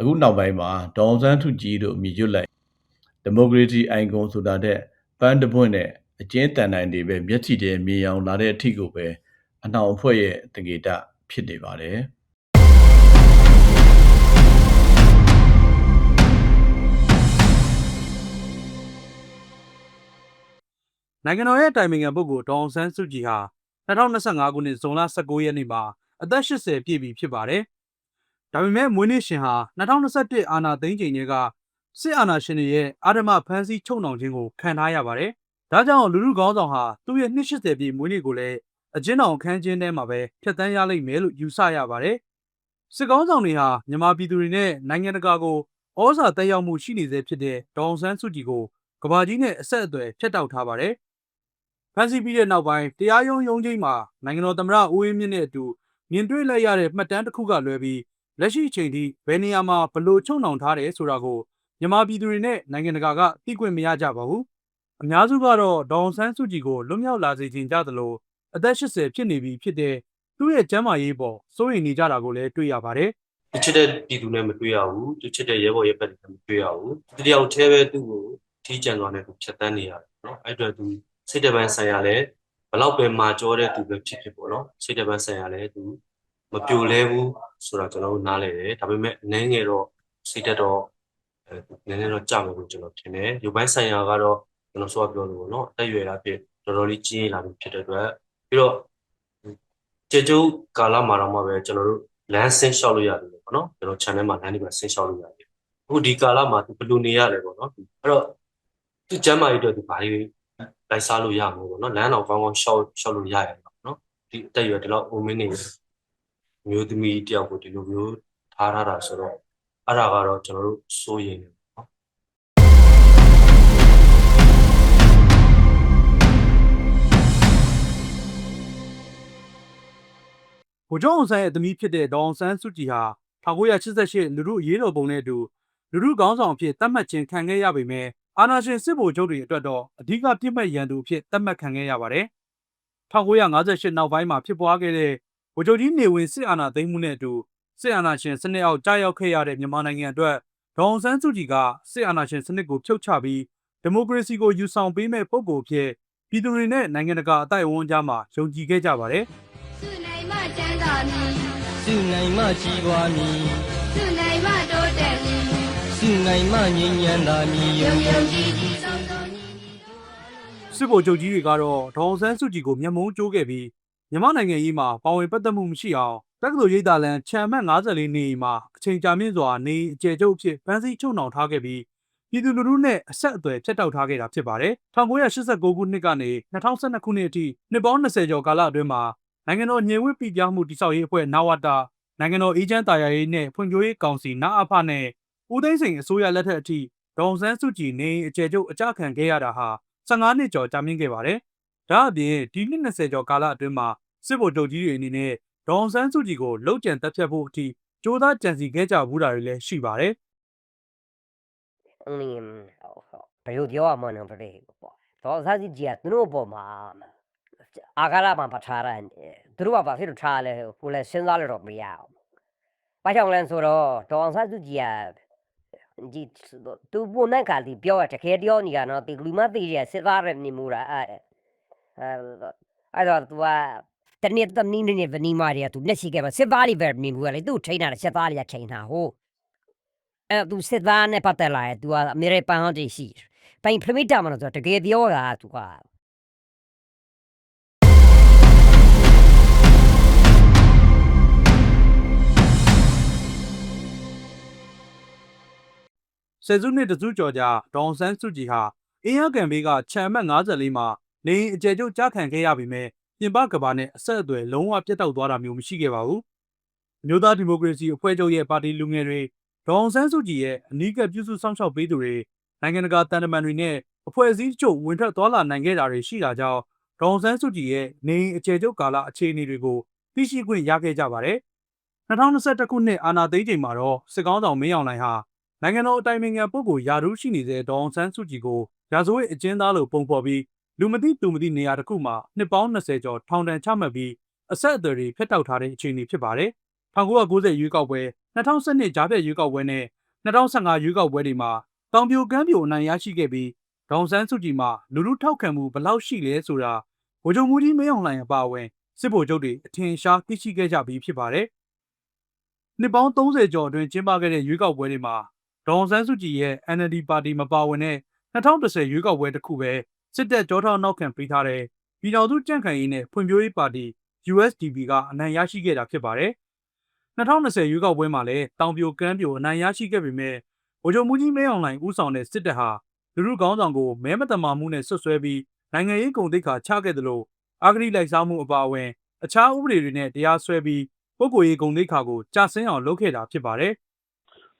အခုနောက်ပိုင်းမှာဒေါအောင်ဆန်းထုကြည်တို့အမိရွတ်လိုက်ဒီမိုကရေစီအိုင်ကွန်ဆိုတာတဲ့ပန်းတပွင့်နဲ့အကျဉ်းတန်တိုင်းတွေပဲမျက်စိတည်းမြင်အောင်လာတဲ့အထီကိုပဲအနှောင်အဖွဲ့ရဲ့တကေတဖြစ်နေပါတယ်နိုင်ငံတော်ရဲ့တိုင်ပင်ခံပုဂ္ဂိုလ်ဒေါအောင်ဆန်းစုကြည်ဟာ2025ခုနှစ်ဇွန်လ19ရက်နေ့မှာအသက်80ပြည့်ပြီဖြစ်ပါတယ်။ ဒါပေမဲ့မွေးနေ့ရှင်ဟာ2021အာဏာသိမ်းချိန်ကစစ်အာဏာရှင်တွေရဲ့အာဓမ္မဖမ်းဆီးချုပ်နှောင်ခြင်းကိုခံထားရပါတယ်။ဒါကြောင့်လူလူကောင်းဆောင်ဟာသူ့ရဲ့280ပြည့်မွေးနေ့ကိုလည်းအကျဉ်းတော်ခန်းချင်းထဲမှာပဲဖျက်ဆီးရလိမ့်မယ်လို့ယူဆရပါတယ်။စစ်ကောင်းဆောင်တွေဟာမြန်မာပြည်သူတွေနဲ့နိုင်ငံတကာကိုဩဇာတက်ရောက်မှုရှိနေစေဖြစ်တဲ့ဒေါအောင်ဆန်းစုကြည်ကိုကဘာကြီးနဲ့အဆက်အသွယ်ဖျက်တောက်ထားပါတယ်။ဖမ်းဆီးပြီးတဲ့နောက်ပိုင်းတရားရုံးရုံးချင်းမှာနိုင်ငံတော်သမ္မတဦးဝင်းမြင့်နဲ့အတူမြင်တွေ့လိုက်ရတဲ့မှတ်တမ်းတစ်ခုကလွဲပြီး လက်ရှိအချိန်ထိဘယ်နေရာမှာဘလို့ချုံနှောင်ထားတယ်ဆိုတာကိုမြန်မာပြည်သူတွေနဲ့နိုင်ငံတကာကသိခွင့်မရကြပါဘူး။အများစုကတော့ဒေါအောင်ဆန်းစုကြည်ကိုလွတ်မြောက်လာစေခြင်းကြသလိုအသက်80ဖြစ်နေပြီဖြစ်တဲ့သူ့ရဲ့ကျန်းမာရေးပေါ်စိုးရိမ်နေကြတာကိုလည်းတွေ့ရပါတယ်သူချစ်တဲ့ပြည်သူနဲ့မတွေ့ရဘူးသူချစ်တဲ့ရဲဘော်ရဲဘက်နဲ့မတွေ့ရဘူးဒီတယောက်တည်းပဲသူ့ကိုထီးကြံသွားတဲ့သူဖြတ်တန်းနေရတယ်နော်အဲ့အတွက်သူစိတ်တပန်းဆိုင်ရလဲဘလောက်ပဲမာကြောတဲ့သူပဲဖြစ်ဖြစ်ပေါ့နော်စိတ်တပန်းဆိုင်ရလဲသူ မပြိုလဲဘူးဆိုတာကျွန်တော်တို့နားလည်တယ်ဒါပေမဲ့အနေငယ်တော့စိတ်တက်တော့အဲနည်းနည်းတော့ကြာမယ်လို့ကျွန်တော်ထင်တယ်ရုပ်ပိုင်းဆိုင်ရာကတော့ကျွန်တော်ဆိုပြောလို့ပေါ့နော်အသက်အရွယ်လားဖြစ်တော်တော်လေးကြီးရင်လာပြီဖြစ်တဲ့အတွက်ပြီးတော့ကျေကျုပ်ကာလမှာတော့မှပဲကျွန်တော်တို့လမ်းဆင်းလျှောက်လို့ရတယ်ပေါ့နော်ကျွန်တော် channel မှာလမ်းဒီမှာဆင်းလျှောက်လို့ရတယ်အခုဒီကာလမှာသူဘယ်လိုနေရလဲပေါ့နော်အဲ့တော့သူကျမ်းမာရေးအတွက်သူဘာတွေလိုက်စားလို့ရမှာပေါ့နော်လမ်းတော်ကောင်းကောင်းရှောက်ရှောက်လို့ရရတယ်ပေါ့နော်ဒီအသက်အရွယ်ဒီလောက်အိုမင်းနေ မျိုးသမီးတယောက်ကိုဒီလိုမျိုးထားထားတာဆိုတော့အဲ့ဒါကတော့ကျွန်တော်တို့စိုးရိမ်နေပေါ့နော်။ဗိုလ်ချုပ်အောင်ဆန်းရဲ့သမီးဖြစ်တဲ့ဒေါအောင်ဆန်းစုကြည်ဟာ1988လူထုအရေးတော်ပုံနဲ့အတူလူထုကောင်းဆောင်အဖြစ်သတ်မှတ်ခြင်းခံခဲ့ရပေမဲ့အာဏာရှင်စစ်ဗိုလ်ချုပ်တွေအတွက်တော့အဓိကပြစ်မှတ်ရန်သူအဖြစ်သတ်မှတ်ခံခဲ့ရပါတယ်။1958နောက်ပိုင်းမှာဖြစ်ပွားခဲ့တဲ့ ဗိုလ်ချုပ်ကြီးနေဝင်စစ်အာဏာသိမ်းမှုနဲ့အတူစစ်အာဏာရှင်စနစ်အောက်ကြာရောက်ခဲ့ရတဲ့မြန်မာနိုင်ငံအတွက်ဒေါအောင်ဆန်းစုကြည်ကစစ်အာဏာရှင်စနစ်ကိုဖြုတ်ချပြီးဒီမိုကရေစီကိုယူဆောင်ပေးမဲ့ပုံကိုအဖြစ်ပြည်သူတွေနဲ့နိုင်ငံတကာအတိုင်းအဝန်ကြားမှာယုံကြည်ခဲ့ကြပါတယ်။စုနိုင်မှချမ်းသာမည်စုနိုင်မှကြီးပွားမည်စုနိုင်မှတိုးတက်မည်စုနိုင်မှငြိမ်းချမ်းသာမည်ယုံယုံယုံယုံကြကြည်ည်ကြည်ဆုံးဆုံးညီညီတို့စစ်ဗိုလ်ချုပ်ကြီးတွေကတော့ဒေါအောင်ဆန်းစုကြည်ကိုမျက်မှောင်ကျိုးခဲ့ပြီး မြန်မာနိုင်ငံရေးမှာပါဝင်ပတ်သက်မှုမရှိအောင်တက္ကသိုလ်ရိပ်သာလန်ခြံမှတ်54နေအိမ်မှာအချိန်ကြာမြင့်စွာနေအကျယ်ချုပ်အဖြစ်ဖမ်းဆီးချုပ်နှောင်ထားခဲ့ပြီးပြည်သူလူထုနဲ့အဆက်အသွယ်ဖြတ်တောက်ထားခဲ့တာဖြစ်ပါတယ်။1989ခုနှစ်ကနေ2012ခုနှစ်အထိနှစ်ပေါင်း20ကျော်ကာလအတွင်းမှာနိုင်ငံတော်ညင်ဝတ်ပြည်ပြောင်းမှုတိစောက်ရေးအဖွဲ့နဝတာနိုင်ငံတော်အေဂျင့်တာယာရေးနဲ့ဖွံ့ဖြိုးရေးကောင်စီနအဖနဲ့ဦးသိန်းစိန်အစိုးရလက်ထက်အထိဒေါအောင်ဆန်းစုကြည်နေအကျယ်ချုပ်အကြခံခဲ့ရတာဟာ15နှစ်ကျော်ကြာမြင့်ခဲ့ပါတယ်။ ဒါအပြင်ဒီနှစ်20ကျော်ကာလအတွင်းမှာစစ်ဗိုလ်ချုပ်ကြီးတွေအနေနဲ့ဒေါအောင်ဆန်းစုကြည်ကိုလှုပ်ကြံတက်ဖြတ်ဖို့အထိကြိုးစားကြံစီခဲ့ကြဘူးတာတွေလည်းရှိပါတယ်အင်းဘယ်လိုပြောရမလဲပြည့်ပေါ့တော့စားစီကြီးကသူတို့အပေါ်မှာအာဃာတမှာပထားတယ်သူတို့ကဘာဖြစ်လို့ထားလဲကိုလည်းစဉ်းစားလို့တော့မရအောင်ဘာကြောင့်လဲဆိုတော့ဒေါအောင်ဆန်းစုကြည်ကဒီသူပုံနဲ့ကဒီပြောရတကယ်ပြောနေရနော်ဒီလူမသိရစစ်သားရနေမူတာအဲ အဲ့တော့ तू ကတနေ့တနည်းနေ့ဗနီမာရီက तू လက်ရှိကပဲစစ်သားတွေပဲနေမူရလေသူ့ထိန်းတာစစ်သားတွေကထိန်းတာဟုတ် အဲ့သူစစ်သားနဲ့ပတ်သက်လာရင် तू ကအမေရိကန်ဟောင်းတည်ရှိတယ်။ပိုင်ဖရမီတာမလို့ဆိုတကယ်ပြောတာ तू က ။ဆယ်စုနှစ်တစုကျော်ကြာဒေါအောင်ဆန်းစုကြည်ဟာအင်းရကန်ဘေးကခြံအမှတ်54မှာ နေအိမ်အကျယ်ချုပ်ကြားခံခဲ့ရပေမဲ့ပြင်ပကဘာနဲ့အဆက်အသွယ်လုံးဝပြတ်တောက်သွားတာမျိုးမရှိခဲ့ပါဘူး။မြို့သားဒီမိုကရေစီအဖွဲ့ချုပ်ရဲ့ပါတီလူငယ်တွေဒေါအောင်ဆန်းစုကြည်ရဲ့အနီးကပ်ပြုစုစောင့်ရှောက်ပေးသူတွေနိုင်ငံတကာတန်တမန်တွေနဲ့အဖွဲ့အစည်းချုပ်ဝင်ထွက်သွားလာနိုင်ခဲ့တာတွေရှိတာကြောင့်ဒေါအောင်ဆန်းစုကြည်ရဲ့နေအိမ်အကျယ်ချုပ်ကာလအခြေအနေတွေကိုသိရှိခွင့်ရခဲ့ကြပါတယ်။2021ခုနှစ်အာဏာသိမ်းချိန်မှာတော့စစ်ကောင်းဆောင်မင်းအောင်လှိုင်ဟာနိုင်ငံတော်အတိုင်ပင်ခံပုဂ္ဂိုလ်ယာရုရှိနေတဲ့ဒေါအောင်ဆန်းစုကြည်ကိုရာဇဝတ်အကျဉ်းသားလို့ပုံဖော်ပြီး လူမသိသူမသိနေရာတစ်ခုမှာနှစ်ပေါင်း20ကျော်ထောင်ဒဏ်ချမှတ်ပြီးအဆက်အသွယ်တွေဖျက်တောက်ထားတဲ့အခြေအနေဖြစ်ပါတယ်1990ရွေးကောက်ပွဲ2012ကြားဖြတ်ရွေးကောက်ပွဲနဲ့2015ရွေးကောက်ပွဲတွေမှာတောင်ပြိုကမ်းပြိုအနိုင်ရရှိခဲ့ပြီးဒေါန်ဆန်းစုကြည်မှာလူလူထောက်ခံမှုဘယ်လောက်ရှိလဲဆိုတာဗိုလ်ချုပ်မူကြီးမင်းအောင်လှိုင်အပါအဝင်စစ်ဗိုလ်ချုပ်တွေအထင်ရှားသိရှိခဲ့ကြပြီးဖြစ်ပါတယ်။နှစ်ပေါင်း30ကျော်အတွင်းကျင်းပခဲ့တဲ့ရွေးကောက်ပွဲတွေမှာဒေါန်ဆန်းစုကြည်ရဲ့ NLD ပါတီမပါဝင်တဲ့2010ရွေးကောက်ပွဲတစ်ခုပဲ စစ်တပ်ကြောထောက်နောက်ခံပေးထားတဲ့ပြည်တော်စုကြံ့ခိုင်ရေးနဲ့ဖွံ့ဖြိုးရေးပါတီ USDP ကအနိုင်ရရှိခဲ့တာဖြစ်ပါတယ်။2020ရွေးကောက်ပွဲမှာလည်းတောင်ပြိုကမ်းပြိုအနိုင်ရရှိခဲ့ပေမဲ့ဗိုလ်ချုပ်မူကြီးမင်းအောင်လှိုင်ဦးဆောင်တဲ့စစ်တပ်ဟာလူလူကောင်းဆောင်ကိုမဲမတမာမှုနဲ့ဆွတ်ဆွဲပြီးနိုင်ငံရေးကုန်သိက္ခာချခဲ့တယ်လို့အာဂရိလိုက်စားမှုအပါအဝင်အခြားဥပဒေတွေနဲ့တရားစွဲပြီးပုဂ္ဂိုလ်ရေးကုန်သိက္ခာကိုကြာဆင်းအောင်လုပ်ခဲ့တာဖြစ်ပါတယ်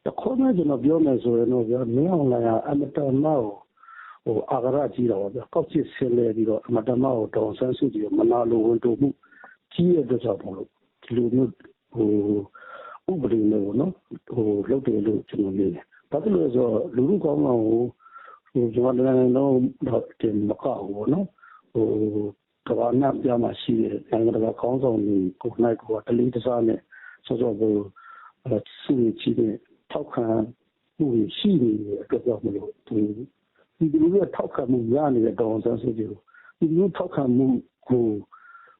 တခုနဲ့ကျွန်တော်ပြောမယ်ဆိုရင်တော့ဗျာမင်းအောင်လှိုင်ကအမတန်မောက်ဟို အာဂရကြီးတော့ဗျာကောက်ချစ်ဆင်းလဲပြီးတော့အမတန်မောက်ဒေါန်ဆန်းစုကြည်ကိုမနာလိုဝန်တိုမှုကြီးရဲ့အတွက်ကြောင့်မလို့ဒီလိုမျိုးဟိုဥပဒေနဲ့ပေါ့နော်ဟိုလုပ်တယ်လို့ကျွန်တော်မြင်တယ်ဘာဖြစ်လို့လဲဆိုတော့လူလူကောင်းကောင်ကိုဟိုကျွန်တော်လည်းတော့တော့တင်မကောက်ဘူးပေါ့နော်ဟိုကဘာနာပြမှာရှိတဲ့နိုင်ငံတကာကောင်းဆောင်တွေကိုနိုင်ကိုတလေးတစားနဲ့စောစောကိုအဲစီချီတဲ့ထောက်ခံမှုရှိနေတဲ့အတွက်ကြောင့်မလို့ ဒီဒီလူတွေထောက်ခံမှုရနေတဲ့တောင်ဆန်းစုကြည်ကိုဒီလူထောက်ခံမှုကို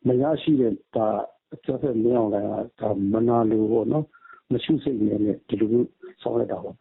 မရရှိတဲ့ဒါအကျဖက်မင်းအောင်လည်းဒါမနာလိုပေါ့နော်မရှိစိတ်နဲ့ဒီလိုဆောင်ရတာပေါ့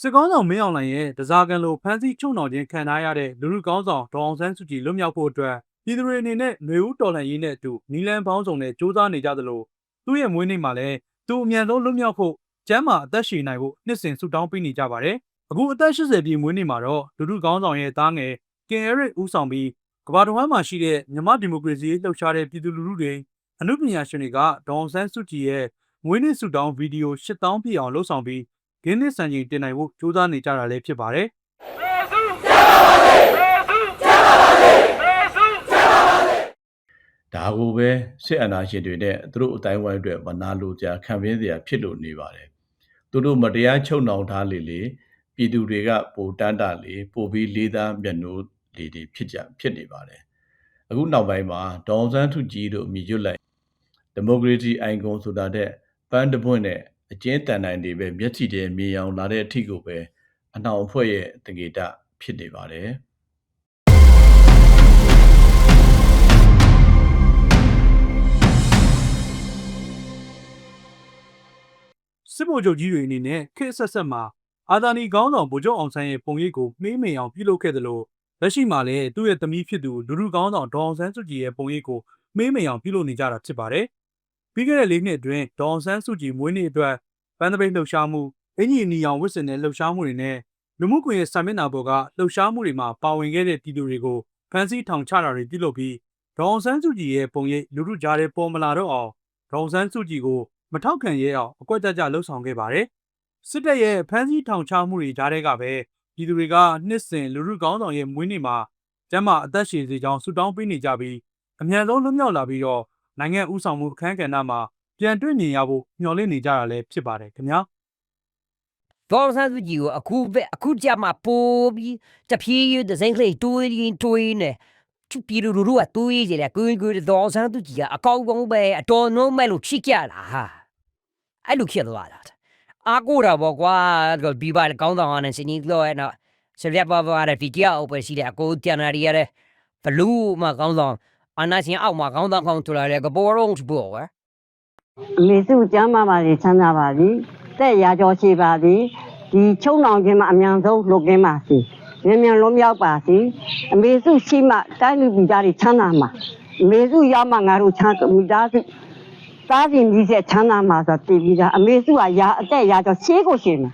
စစ်ကောင်းဆောင်မင်းအောင်လှိုင်ရဲ့တစားကန်လိုဖမ်းဆီးချုံနှောင်ခြင်းခံထားရတဲ့လူလူကောင်းဆောင်ဒေါအောင်ဆန်းစုကြည်လွတ်မြောက်ဖို့အတွက် ပြည်သူတွေအနေနဲ့ຫນွေဦးတော်လှန်ရေးနဲ့အတူနီလန်ပေါင်းစုံနဲ့စ조사နေကြသလိုသူ့ရဲ့မွေးနေ့မှာလည်းသူအမြန်ဆုံးလွတ်မြောက်ဖို့ကျမ်းမာအသက်ရှည်နိုင်ဖို့နှစ်စဉ်ဆုတောင်းပေးနေကြပါတယ်အခုအသက်80ပြည့်မွေးနေ့မှာတော့လူလူကောင်းဆောင်ရဲ့သားငယ်ကင်အရစ်ဦးဆောင်ပြီးကမ္ဘာတစ်ဝန်းမှာရှိတဲ့မြမဒီမိုကရေစီလှုပ်ရှားတဲ့ပြည်သူလူထုတွေအမှုပညာရှင်တွေကဒေါအောင်ဆန်းစုကြည်ရဲ့မွေးနေ့ဆုတောင်းဗီဒီယို8000ပြည့်အောင်လှုပ်ဆောင်ပြီးဂင်းနစ်စံချိန်တင်နိုင်ဖို့ကြိုးစားနေကြတာလည်းဖြစ်ပါတယ် ဒါကိုပဲစစ်အာဏာရှင်တွေနဲ့သူတို့အတိုင်းဝိုင်းအတွက်မနာလိုကြခံပင်းစရာဖြစ်လို့နေပါတယ်သူတို့မတရားချုပ်နှောင်ထားလေလေပြည်သူတွေကပိုတန်းတာလေပိုပြီးလေးသားမျက်နှိုးလေတွေဖြစ်ကြဖြစ်နေပါတယ်အခုနောက်ပိုင်းမှာဒေါအောင်ဆန်းထုကြည်တို့အမိကျွတ်လိုက်ဒီမိုကရေစီအိုင်ကွန်ဆိုတာတဲ့ပန်းတပွင့်နဲ့အကျဉ်းတန်တိုင်းတွေပဲမျက်စိတည်းမြင်အောင်လာတဲ့အထီကိုပဲအနှောင်အဖွဲ့ရဲ့တကေတဖြစ်နေပါတယ် စစ်ဗိုလ်ချုပ်ကြီးတွေအနေနဲ့ခေတ်အဆက်ဆက်မှာအာသာနီကောင်းဆောင်ဗိုလ်ချုပ်အောင်ဆန်းရဲ့ပုံရိပ်ကိုမှေးမိန်အောင်ပြုလုပ်ခဲ့တယ်လို့လက်ရှိမှာလည်းသူ့ရဲ့သမီးဖြစ်သူလူလူကောင်းဆောင်ဒေါအောင်ဆန်းစုကြည်ရဲ့ပုံရိပ်ကိုမှေးမိန်အောင်ပြုလုပ်နေကြတာဖြစ်ပါတယ်။ပြီးခဲ့တဲ့လေးနှစ်အတွင်းဒေါအောင်ဆန်းစုကြည်မွေးနေ့အတွက်ပန်းသပိတ်လှုပ်ရှားမှုအင်ဂျီနီအောင်ဝစ်စင်တဲ့လှုပ်ရှားမှုတွေနဲ့လူမှုကွန်ရက်စာမျက်နှာပေါ်ကလှုပ်ရှားမှုတွေမှာပါဝင်ခဲ့တဲ့ပြည်သူတွေကိုဖမ်းဆီးထောင်ချတာတွေပြုလုပ်ပြီးဒေါအောင်ဆန်းစုကြည်ရဲ့ပုံရိပ်လူထုကြားထဲပေါ်မလာတော့အောင်ဒေါအောင်ဆန်းစုကြည်ကို မထောက်ခံရဲအောင်အကွက်ကြကြလှုပ်ဆောင်ခဲ့ပါတယ်။စစ်တပ်ရဲ့ဖမ်းဆီးထောင်ချမှုတွေကြားထဲကပဲပြည်သူတွေကနှစ်စဉ်လူထုကောင်းဆောင်ရဲ့မွေးနေ့မှာကျမ်းမာအသက်ရှင်စေကြောင်းဆုတောင်းပေးနေကြပြီးအမြန်ဆုံးလွတ်မြောက်လာပြီးတော့နိုင်ငံဥဆောင်မှုအခမ်းကဏ္ဍမှာပြန်တွေ့မြင်ရဖို့မျှော်လင့်နေကြတာလည်းဖြစ်ပါတယ်ခင်ဗျာဒေါန်ဆန်းစုကြည်ကိုအခုပဲအခုကြမှာပိုးပြီးတဖြည်းဖြည်းဒဇိန်ကလေးတွေးရင်တွေးနေ သူပြည်လူလူကတွေးကြတယ်ကိုကိုဒေါန်ဆန်းစုကြည်ကအကောက်ကောင်းပဲအတော်နှုံးမဲ့လို့ချိကြတာဟာအဲ့လိုဖြစ်သွားတာအာကိုတာပေါ့ကွာဒီပါကောင်းဆောင်နဲ့စနီးလို့ရနော်ဆက်ရပါပါရဗီဒီယိုပဲရှိတယ်အကိုတန်ရီရတယ်ဘလူးမှာကောင်းဆောင်အနာရှင်အောက်မှာကောင်းဆောင်ကောင်းထလာတယ်ကဘောရုံးဘောဝဲအမေစုကျမ်းမာပါစေချမ်းသာပါစေတဲ့ရာကျော်ရှိပါစေဒီချုံနောင်ခြင်းမှာအမြန်ဆုံးလွတ်ကင်းပါစေ မြန်မြန်လွတ်မြောက်ပါစေအမေစုရှိမှတိုင်းလူပြည်သားတွေချမ်းသာမှာအမေစုရောက်မှငါတို့ချမ်းမိသားစုသားစီမိဆက်ချမ်းသာမှာဆိုတည်ပြီးသားအမေစုကရာအသက်ရာကျော်ရှေးကိုရှေးမှာ